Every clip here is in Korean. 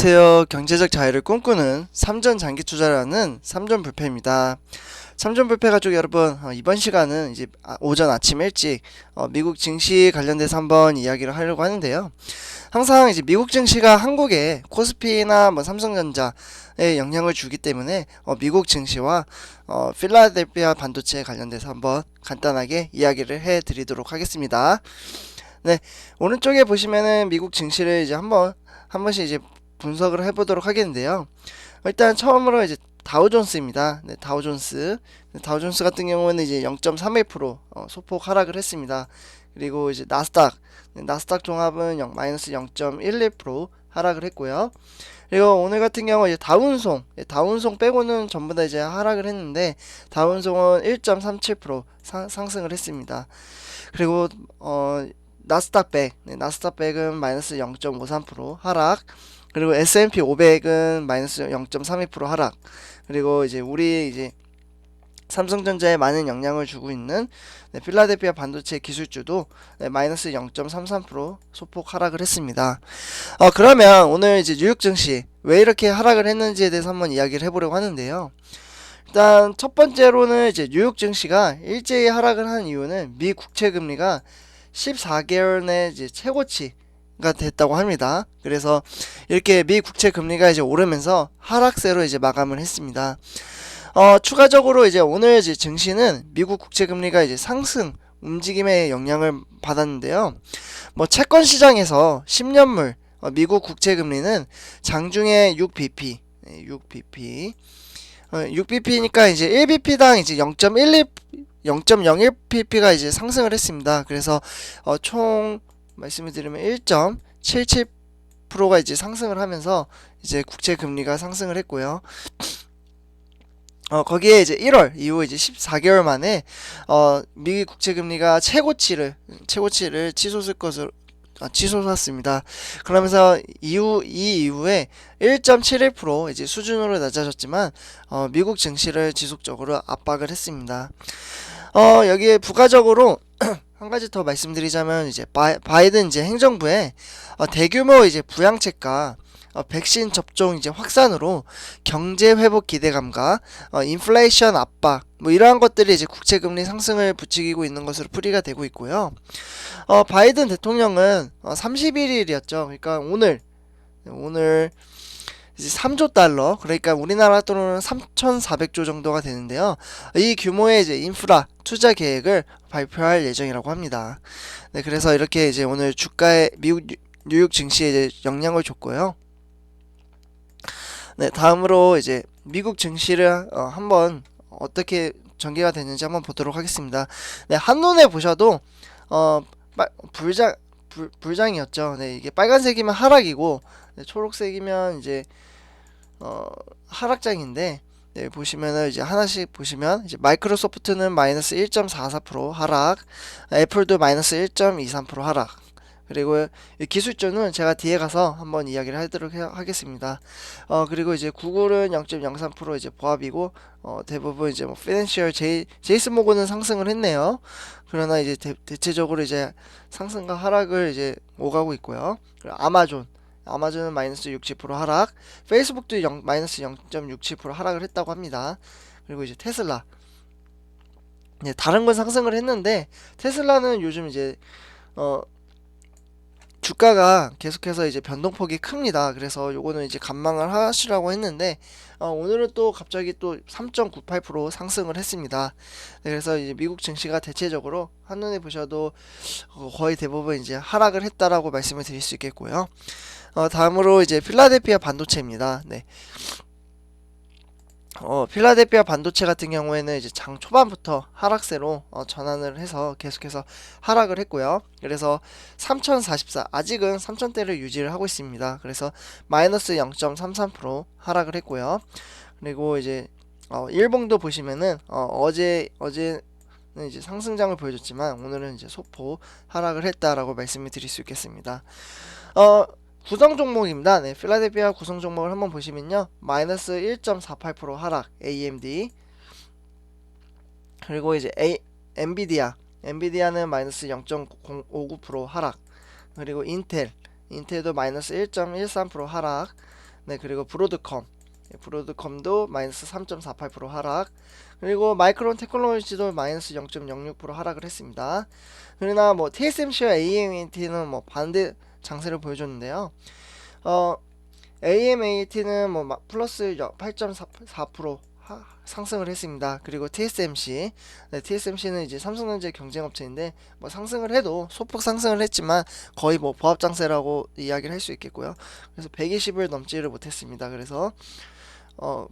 안녕하세요. 경제적 자유를 꿈꾸는 삼전 장기 투자라는 삼전 불패입니다. 삼전 불패 가족 여러분, 어, 이번 시간은 이제 아- 오전 아침 일찍 어, 미국 증시 관련돼서 한번 이야기를 하려고 하는데요. 항상 이제 미국 증시가 한국의 코스피나 뭐 삼성전자에 영향을 주기 때문에 어, 미국 증시와 어, 필라델피아 반도체 관련돼서 한번 간단하게 이야기를 해 드리도록 하겠습니다. 네, 오른쪽에 보시면은 미국 증시를 이제 한번 한 번씩 이제 분석을 해보도록 하겠는데요. 일단 처음으로 이제 다우존스입니다. 네, 다우존스. 네, 다우존스 같은 경우에는 이제 0.31% 어, 소폭 하락을 했습니다. 그리고 이제 나스닥, 네, 나스닥 종합은 0, 마이너스 0.11% 하락을 했고요. 그리고 오늘 같은 경우 이제 다운송, 예, 다운송 빼고는 전부 다 이제 하락을 했는데 다운송은 1.37% 상, 상승을 했습니다. 그리고 어 나스닥 100, 네, 나스닥 100은 마이너스 0.53% 하락. 그리고 S&P 500은 마이너스 0.32% 하락. 그리고 이제 우리 이제 삼성전자에 많은 영향을 주고 있는 네, 필라델피아 반도체 기술주도 네, 마이너스 0.33% 소폭 하락을 했습니다. 어, 그러면 오늘 이제 뉴욕 증시 왜 이렇게 하락을 했는지에 대해서 한번 이야기를 해보려고 하는데요. 일단 첫 번째로는 이제 뉴욕 증시가 일제히 하락을 한 이유는 미 국채 금리가 14개월 내 이제 최고치 가 됐다고 합니다. 그래서 이렇게 미 국채 금리가 이제 오르면서 하락세로 이제 마감을 했습니다. 어, 추가적으로 이제 오늘 이제 증시는 미국 국채 금리가 이제 상승 움직임에 영향을 받았는데요. 뭐 채권 시장에서 10년물 어, 미국 국채 금리는 장중에 6bp, 6bp, 어, 6bp니까 이제 1bp당 이제 0.12 0.01pp가 이제 상승을 했습니다. 그래서 어, 총 말씀을 드리면 1.77%가 이제 상승을 하면서 이제 국채 금리가 상승을 했고요. 어, 거기에 이제 1월 이후 이제 14개월 만에 어, 미 국채 금리가 최고치를 최고치를 치솟을 것으로 아, 치솟았습니다. 그러면서 이후 이 이후에 1.71% 이제 수준으로 낮아졌지만 어, 미국 증시를 지속적으로 압박을 했습니다. 어, 여기에 부가적으로 한 가지 더 말씀드리자면 이제 바, 바이 든 이제 행정부의 어, 대규모 이제 부양책과 어, 백신 접종 이제 확산으로 경제 회복 기대감과 어, 인플레이션 압박 뭐 이러한 것들이 이제 국채 금리 상승을 부추기고 있는 것으로 풀이가 되고 있고요. 어, 바이든 대통령은 어, 31일이었죠. 그러니까 오늘 오늘 이제 3조 달러 그러니까 우리나라 돈으로는 3,400조 정도가 되는데요. 이 규모의 이제 인프라 투자 계획을 발표할 예정이라고 합니다. 네, 그래서 이렇게 이제 오늘 주가에 미국 뉴- 뉴욕 증시에 이제 영향을 줬고요. 네, 다음으로 이제 미국 증시를 어, 한번 어떻게 전개가 됐는지 한번 보도록 하겠습니다. 네, 한눈에 보셔도 어 빨- 불장 불, 불장이었죠. 네, 이게 빨간색이면 하락이고 네, 초록색이면 이제 어 하락장인데 네, 보시면은 이제 하나씩 보시면 이제 마이크로소프트는 마이너스 1.44% 하락, 애플도 마이너스 1.23% 하락. 그리고 이 기술주는 제가 뒤에 가서 한번 이야기를 하도록 해- 하겠습니다. 어 그리고 이제 구글은 0.03% 이제 보합이고 어 대부분 이제 뭐 피낸셜 제이 제이슨 모건은 상승을 했네요. 그러나 이제 대, 대체적으로 이제 상승과 하락을 이제 오가고 있고요. 아마존 아마존은 마이너스 60% 하락, 페이스북도 0, 마이너스 0.67% 하락을 했다고 합니다. 그리고 이제 테슬라 네, 다른 건 상승을 했는데 테슬라는 요즘 이제 어 주가가 계속해서 이제 변동폭이 큽니다. 그래서 요거는 이제 감망을 하시라고 했는데 어, 오늘은 또 갑자기 또 3.98% 상승을 했습니다. 네, 그래서 이제 미국 증시가 대체적으로 한눈에 보셔도 어, 거의 대부분 이제 하락을 했다라고 말씀을 드릴 수 있겠고요. 어, 다음으로 이제 필라델피아 반도체입니다. 네. 어, 필라델피아 반도체 같은 경우에는 이제 장 초반부터 하락세로 어, 전환을 해서 계속해서 하락을 했고요. 그래서 3044 아직은 3000대를 유지를 하고 있습니다. 그래서 마이너스 0.33% 하락을 했고요. 그리고 이제 어, 일봉도 보시면은 어, 제 어제는 이제 상승장을 보여줬지만 오늘은 이제 소폭 하락을 했다라고 말씀을 드릴 수 있겠습니다. 어, 구성 종목입니다. 네, 필라델피아 구성 종목을 한번 보시면요. 마이너스 1.48% 하락 AMD 그리고 이제 A, 엔비디아 엔비디아는 마이너스 0.59% 하락 그리고 인텔 인텔도 마이너스 1.13% 하락 네, 그리고 브로드컴. 예, 브로드컴도 마이너스 3.48% 하락. 그리고 마이크론 테크놀로지도 마이너스 0.06% 하락을 했습니다. 그러나 뭐 TSMC와 AMAT는 뭐 반대 장세를 보여줬는데요. 어, AMAT는 뭐 마- 플러스 8.4% 하- 상승을 했습니다. 그리고 TSMC, 네, TSMC는 이제 삼성전자 경쟁업체인데 뭐 상승을 해도 소폭 상승을 했지만 거의 뭐 보합 장세라고 이야기를 할 수 있겠고요. 그래서 120을 넘지를 못했습니다. 그래서 어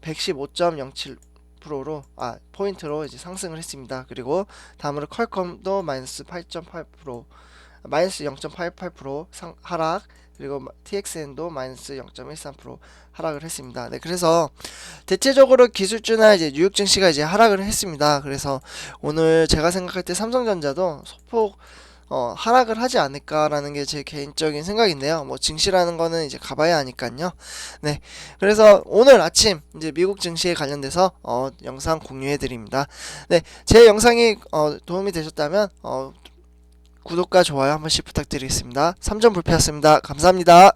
115.07%로 아 포인트로 이제 상승을 했습니다. 그리고 다음으로 퀄컴도 마이너스 8.8% 마이너스 0.88% 상, 하락 그리고 마- TXN도 마이너스 0.13% 하락을 했습니다. 네, 그래서 대체적으로 기술주나 이제 뉴욕 증시가 이제 하락을 했습니다. 그래서 오늘 제가 생각할 때 삼성전자도 소폭 어, 하락을 하지 않을까라는 게 제 개인적인 생각인데요. 뭐 증시라는 거는 이제 가봐야 하니까요. 네, 그래서 오늘 아침 이제 미국 증시에 관련돼서 어, 영상 공유해 드립니다. 네, 제 영상이 어, 도움이 되셨다면 어, 구독과 좋아요 한 번씩 부탁드리겠습니다. 3점 불패였습니다. 감사합니다.